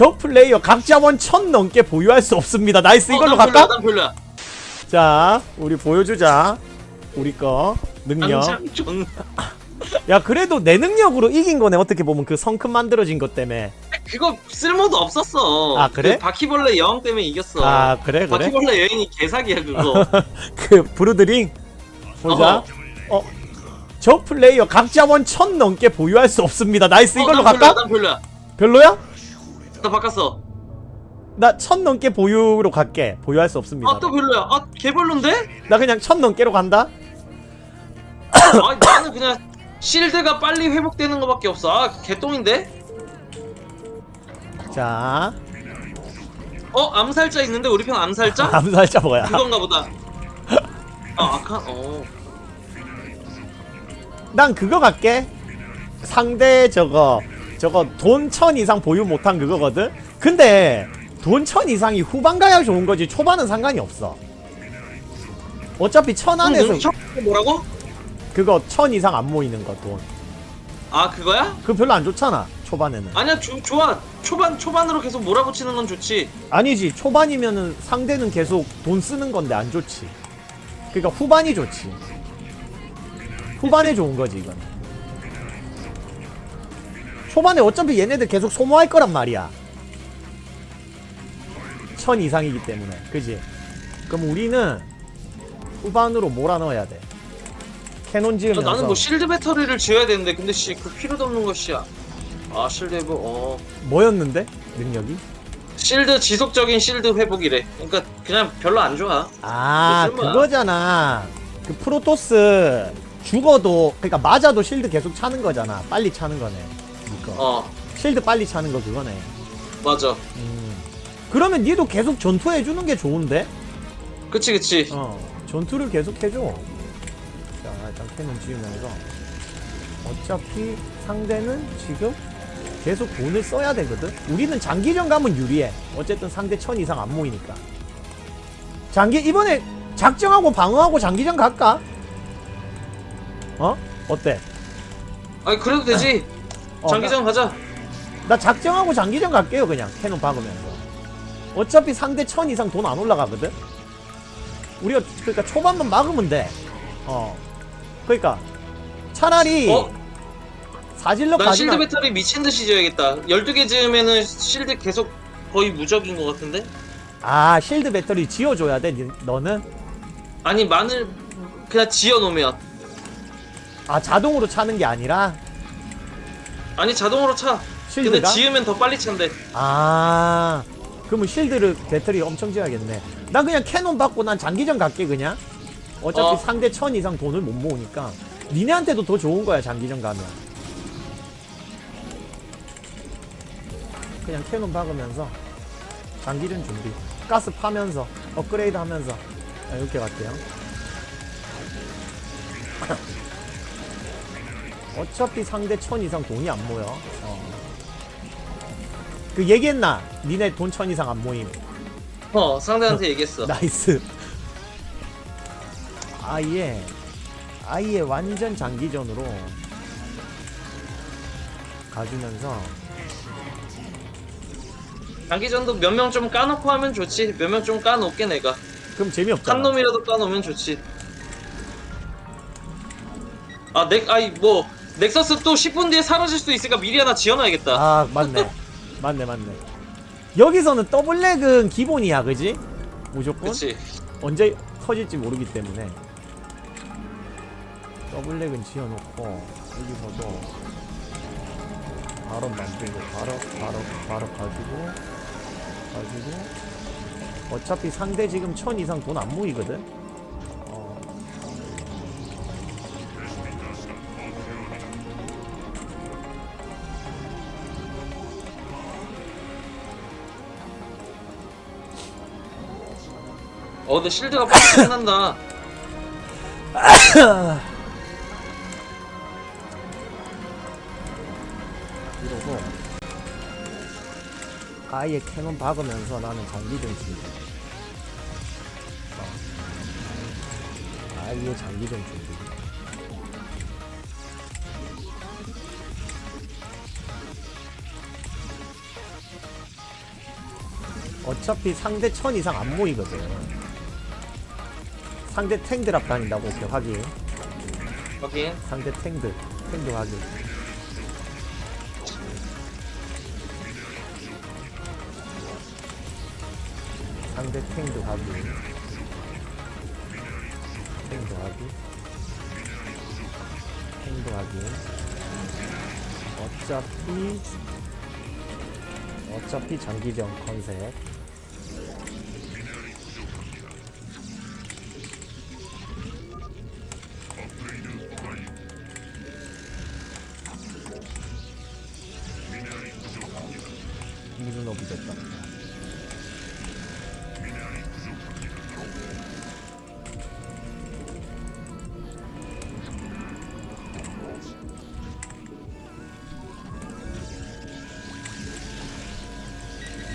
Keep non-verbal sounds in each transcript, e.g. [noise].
저 플레이어 각 자 원 천 넘게 보유할 수 없습니다. 나이스 이걸로 어, 난 갈까? 별로야. 자, 우리 보여주자. 우리 거 능력. 당장 존. 야, 그래도 내 능력으로 이긴 거네. 어떻게 보면 그 성큼 만들어진 것 때문에. 그거 쓸모도 없었어. 아, 그래? 그 바퀴벌레 여왕 때문에 이겼어. 아, 그래, 그래. 바퀴벌레 여인이 개사기야 그거. [laughs] 그 브루드링 보자. 어. 어. 저 플레이어 각 자 원 천 넘게 보유할 수 없습니다. 나이스 어, 이걸로 난 별로야, 갈까? 난 별로야. 별로야? 나 바꿨어. 나 천 넘게 보유로 갈게. 보유할 수 없습니다. 아 또 별로야. 아 개별론데? 나 그냥 천 넘게로 간다. [coughs] 아 나는 그냥 실드가 빨리 회복되는 거밖에 없어. 아 개똥인데? 자, 어 암살자 있는데 우리 편 암살자? [laughs] 암살자 뭐야? 그건가 보다. 아 아카 어. 난 그거 갈게. 상대 저거 저거 돈 천 이상 보유 못한 그거거든. 근데 돈 천 이상이 후반 가야 좋은 거지 초반은 상관이 없어. 어차피 천 안에서 뭐라고? 그거 천 이상 안 모이는 거 돈. 아 그거야? 그거 별로 안 좋잖아 초반에는. 아니야 조, 좋아. 초반 초반으로 계속 몰아붙이는 건 좋지. 아니지 초반이면은 상대는 계속 돈 쓰는 건데 안 좋지. 그러니까 후반이 좋지. 후반에 좋은 거지 이건. 초반에 어차피 얘네들 계속 소모할 거란 말이야. 천 이상이기 때문에, 그지? 그럼 우리는 후반으로 몰아넣어야 돼. 캐논 야, 지으면서. 나는 뭐 실드 배터리를 지어야 되는데 근데 씨 그 필요도 없는 것이야. 아 실드 회복 어 뭐였는데 능력이? 실드 지속적인 실드 회복이래. 그러니까 그냥 별로 안 좋아. 아? 그거잖아 그 프로토스 죽어도 그러니까 맞아도 실드 계속 차는 거잖아 빨리 차는 거네 이거 어 실드 빨리 차는 거 그거네 맞아. 음. 그러면 니도 계속 전투해 주는 게 좋은데 그치 그치. 어 전투를 계속 해줘 자 일단 캐논 지으면서 어차피 상대는 지금 계속 돈을 써야 되거든 우리는 장기전 가면 유리해 어쨌든 상대 천 이상 안 모이니까 장기 이번에 작정하고 방어하고 장기전 갈까? 어? 어때? 아니 그래도 되지. 어, 장기전 가자. 나, 나 작정하고 장기전 갈게요 그냥 캐논 박으면서 어차피 상대 천 이상 돈 안 올라가거든 우리가 그러니까 초반만 막으면 돼어 그러니까 차라리 어? 사질러 난 실드 가지나 배터리 미친 듯이 지어야겠다. 12개 지으면은 실드 계속 거의 무적인 것 같은데? 아 실드 배터리 지어줘야 돼 니- 너는 아니 마늘 그냥 지어 놓으면 아 자동으로 차는 게 아니라 아니 자동으로 차. 근데 실드가? 지으면 더 빨리 찬대. 아 그러면 실드를 배터리 엄청 지어야겠네. 난 그냥 캐논 받고 난 장기전 갈게 그냥. 어차피 어. 상대 천 이상 돈을 못 모으니까. 니네한테도 더 좋은 거야 장기전 가면. 그냥 캐논 박으면서 장기전 준비. 가스 파면서 업그레이드 하면서. 아, 이렇게 갈게요 어차피 상대 천 이상 돈이 안 모여 어. 그 얘기했나? 니네 돈 천 이상 안 모임. 어 상대한테 얘기했어. [laughs] 나이스. 아예 아예 완전 장기전으로 가주면서 장기전도 몇 명 좀 까놓고 하면 좋지. 몇 명 좀 까놓게 내가. 그럼 재미없잖아. 한 놈이라도 까놓으면 좋지. 아, 넥, 아이, 뭐, 넥서스 또 10분 뒤에 사라질 수도 있으니까 미리 하나 지어놔야겠다. 아 맞네. 맞네 맞네. 여기서는 더블렉은 기본이야, 그지? 무조건 그치. 언제 터질지 모르기 때문에 더블렉은 지어놓고 여기서도 바로 만들고 바로 바로 바로 가지고 가지고 어차피 상대 지금 천 이상 돈 안 모이거든. 어, 근데 실드가 빨리 끝난다. 이러고 아예 캐논 박으면서 나는 장기전 준비. 어. 아예 장기전 준비. 어차피 상대 천 이상 안 모이거든. 상대 탱 드랍 다닌다고 오케이 확인. 확인. 상대 탱들 탱도 확인. 상대 탱도 확인. 탱도 확인. 탱도 확인. 어차피 어차피 장기전 컨셉.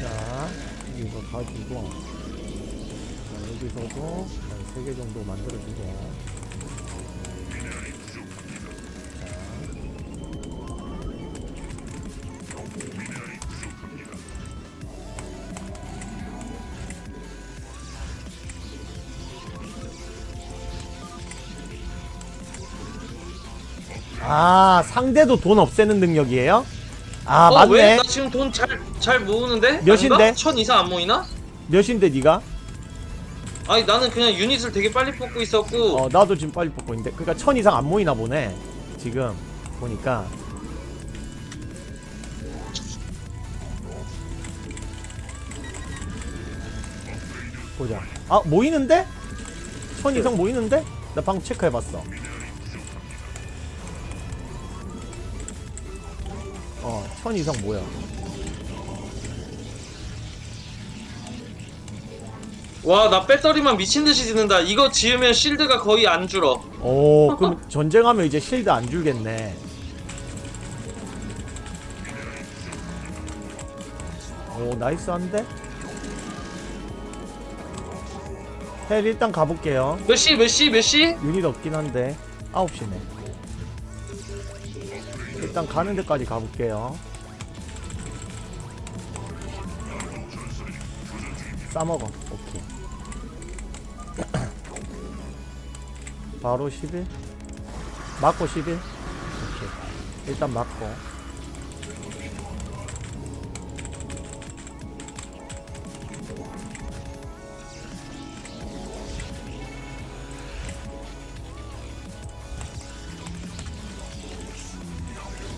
자, 이거 가지고 자, 여기서도 한 3개 정도 만들어주고 아 상대도 돈 없애는 능력이에요? 아 어, 왜? 맞네 나 지금 돈 잘 잘 모으는데? 몇인데? 아닌가? 천 이상 안 모이나? 몇인데 니가? 아니 나는 그냥 유닛을 되게 빨리 뽑고 있었고 어 나도 지금 빨리 뽑고 있는데 그러니까 천 이상 안 모이나 보네 지금 보니까 보자 아 모이는데? 천 이상 모이는데? 나 방금 체크해봤어 어 천 이상 뭐야 와 나 배터리만 미친듯이 지는다. 이거 지으면 실드가 거의 안 줄어. 오 그럼 [laughs] 전쟁하면 이제 실드 안 줄겠네. 오 나이스한데? 헬 일단 가볼게요. 몇 시 몇 시 몇 시? 유닛 없긴 한데. 9시네 일단 가는 데까지 가볼게요. 싸먹어. 오케이. [clears throat] 바로 11 맞고 11 오케이. 일단 맞고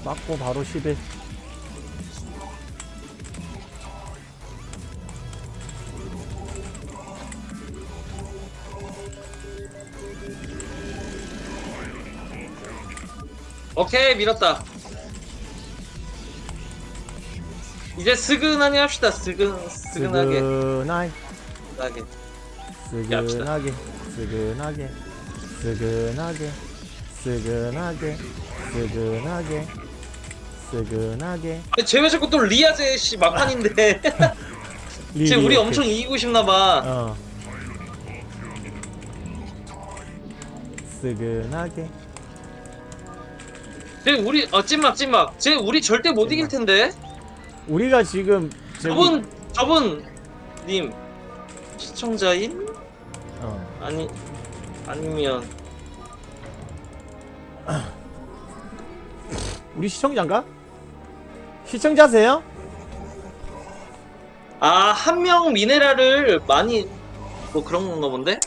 맞고 바로 11 오케이 밀었다. 이제 스근하게 합시다 스근 스근하게. 스근하게 스근하게. 스근하게 스근하게 스근하게 스근하게 스근하게 스근하게. 아니 쟤왜 자꾸 또 리아제 씨 막판인데? 리- [laughs] 쟤 리- 우리 오케이. 엄청 이기고 싶나봐. 어. 스근하게. 쟤 우리 어 찐막 찐막. 쟤 우리 절대 못 이길 텐데? 우리가 지금 저기- 저분 저분 님. 시청자인? 어, 아니 아니면. 우리 시청자인가? 시청자세요? 아 한 명 미네랄을 많이 뭐 그런 건가 본데